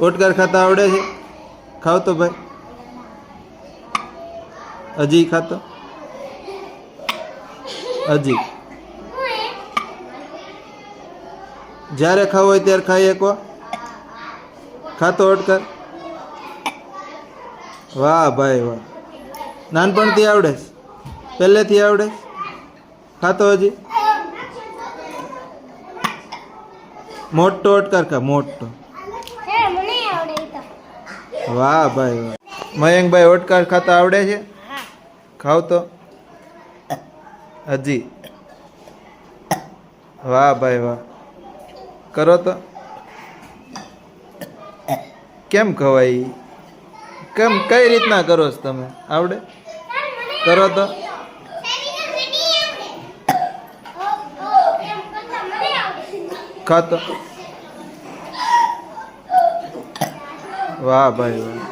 ઓટકાર ખાતા આવડે છે? ખાવ તો ભાઈ. હજી ખાતો. હજી જ્યારે ખાવું હોય ત્યારે ખાઈ શકો. ખાતો ઓટકાર. વાહ ભાઈ વાહ. નાનપણથી આવડે છે? પહેલેથી આવડે? ખાતો હજી? મોટો ઓટકાર ખા, મોટો. વાહ ભાઈ, વાહ. મયંકભાઈ ઓટકાર ખાતા આવડે છે? ખાવ તો હજી. વાહ ભાઈ, વાહ. કરો તો. કેમ ખવાય? કેમ, કઈ રીતના કરો છો તમે? આવડે? કરો તો. ખાતો. વાહ ભાઈ વાહ